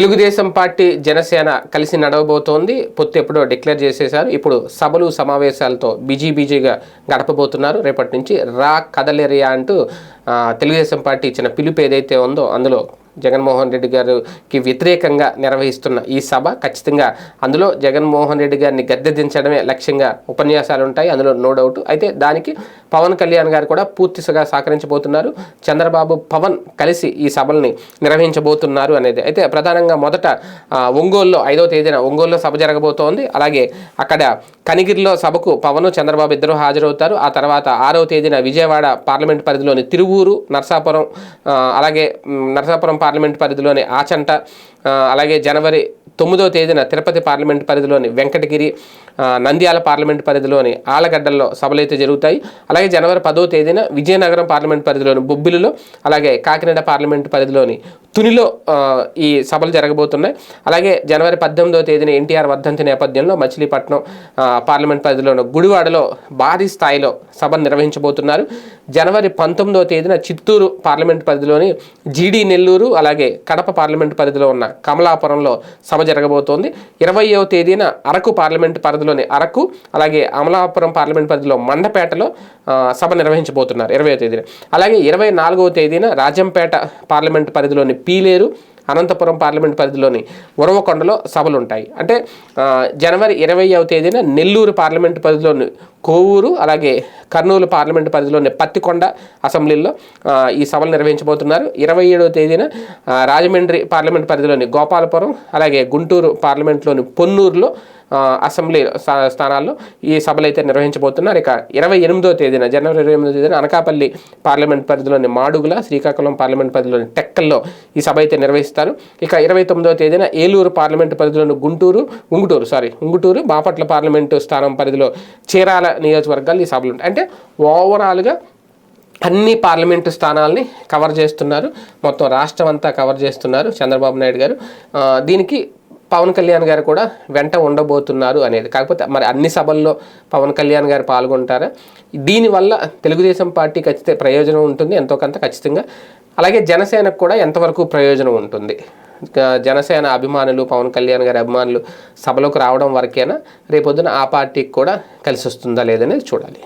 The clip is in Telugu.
తెలుగుదేశం పార్టీ జనసేన కలిసి నడవబోతోంది. పొత్తు ఎప్పుడో డిక్లేర్ చేసేశారు. ఇప్పుడు సభలు సమావేశాలతో బిజీ బిజీగా గడపబోతున్నారు. రేపటి నుంచి రా కదలేరియా అంటూ తెలుగుదేశం పార్టీ ఇచ్చిన పిలుపు ఏదైతే ఉందో అందులో జగన్మోహన్ రెడ్డి గారికి వ్యతిరేకంగా నిర్వహిస్తున్న ఈ సభ ఖచ్చితంగా అందులో జగన్మోహన్ రెడ్డి గారిని గద్దె దించడమే లక్ష్యంగా ఉపన్యాసాలు ఉంటాయి. అందులో నో డౌట్ అయితే దానికి పవన్ కళ్యాణ్ గారు కూడా పూర్తిగా సహకరించబోతున్నారు. చంద్రబాబు పవన్ కలిసి ఈ సభల్ని నిర్వహించబోతున్నారు అనేది. అయితే ప్రధానంగా మొదట ఒంగోలులో ఐదో తేదీన ఒంగోలులో సభ జరగబోతోంది. అలాగే అక్కడ కనిగిరిలో సభకు పవన్ చంద్రబాబు ఇద్దరు హాజరవుతారు. ఆ తర్వాత ఆరో తేదీన విజయవాడ పార్లమెంట్ పరిధిలోని తిరువూరు నర్సాపురం అలాగే నర్సాపురం పార్లమెంట్ పరిధిలోని ఆచంట అలాగే జనవరి తొమ్మిదవ తేదీన తిరుపతి పార్లమెంట్ పరిధిలోని వెంకటగిరి నంద్యాల పార్లమెంట్ పరిధిలోని ఆలగడ్డల్లో సభలు అయితే జరుగుతాయి. అలాగే జనవరి పదో తేదీన విజయనగరం పార్లమెంట్ పరిధిలోని బొబ్బిలిలో అలాగే కాకినాడ పార్లమెంట్ పరిధిలోని తునిలో ఈ సభలు జరగబోతున్నాయి. అలాగే జనవరి పద్దెనిమిదవ తేదీన ఎన్టీఆర్ వర్ధంతి నేపథ్యంలో మచిలీపట్నం పార్లమెంట్ పరిధిలోని గుడివాడలో భారీ స్థాయిలో సభను నిర్వహించబోతున్నారు. జనవరి పంతొమ్మిదవ తేదీన చిత్తూరు పార్లమెంట్ పరిధిలోని జీడీ నెల్లూరు అలాగే కడప పార్లమెంట్ పరిధిలో ఉన్న కమలాపురంలో సభ జరగబోతోంది. ఇరవయో తేదీన అరకు పార్లమెంట్ పరిధిలోని అరకు అలాగే అమలాపురం పార్లమెంట్ పరిధిలో మండపేటలో సభ నిర్వహించబోతున్నారు ఇరవయో తేదీన. అలాగే ఇరవై నాలుగవ తేదీన రాజంపేట పార్లమెంట్ పరిధిలోని పీలేరు అనంతపురం పార్లమెంట్ పరిధిలోని ఉరవకొండలో సభలు ఉంటాయి అంటే జనవరి ఇరవైవ తేదీన నెల్లూరు పార్లమెంట్ పరిధిలోని కోవూరు అలాగే కర్నూలు పార్లమెంట్ పరిధిలోని పత్తికొండ అసెంబ్లీల్లో ఈ సభలు నిర్వహించబోతున్నారు. ఇరవై ఏడవ తేదీన రాజమండ్రి పార్లమెంట్ పరిధిలోని గోపాలపురం అలాగే గుంటూరు పార్లమెంట్లోని పొన్నూరులో అసెంబ్లీ స్థా- స్థానాల్లో ఈ సభలు అయితే నిర్వహించబోతున్నారు. ఇక ఇరవై ఎనిమిదో తేదీన జనవరి ఇరవై ఎనిమిదో తేదీన అనకాపల్లి పార్లమెంట్ పరిధిలోని మాడుగుల శ్రీకాకుళం పార్లమెంట్ పరిధిలోని టెక్కల్లో ఈ సభ అయితే నిర్వహిస్తారు. ఇక ఇరవై తొమ్మిదో తేదీన ఏలూరు పార్లమెంట్ పరిధిలోని గుంటూరు ఉంగుటూరు సారీ ఉంగుటూరు బాపట్ల పార్లమెంటు స్థానం పరిధిలో చీరాల నియోజకవర్గాలు ఈ సభలు ఉంటాయి. అంటే ఓవరాల్గా అన్ని పార్లమెంటు స్థానాల్ని కవర్ చేస్తున్నారు. మొత్తం రాష్ట్రం అంతా కవర్ చేస్తున్నారు చంద్రబాబు నాయుడు గారు. దీనికి పవన్ కళ్యాణ్ గారు కూడా వెంట ఉండబోతున్నారు అనేది. కాకపోతే మరి అన్ని సభల్లో పవన్ కళ్యాణ్ గారు పాల్గొంటారా? దీనివల్ల తెలుగుదేశం పార్టీ ఖచ్చితంగా ప్రయోజనం ఉంటుంది ఎంతో కొంత ఖచ్చితంగా. అలాగే జనసేనకు కూడా ఎంతవరకు ప్రయోజనం ఉంటుంది? జనసేన అభిమానులు పవన్ కళ్యాణ్ గారి అభిమానులు సభలోకి రావడం వరకేనా? రేపొద్దున ఆ పార్టీకి కూడా కలిసి వస్తుందా లేదనేది చూడాలి.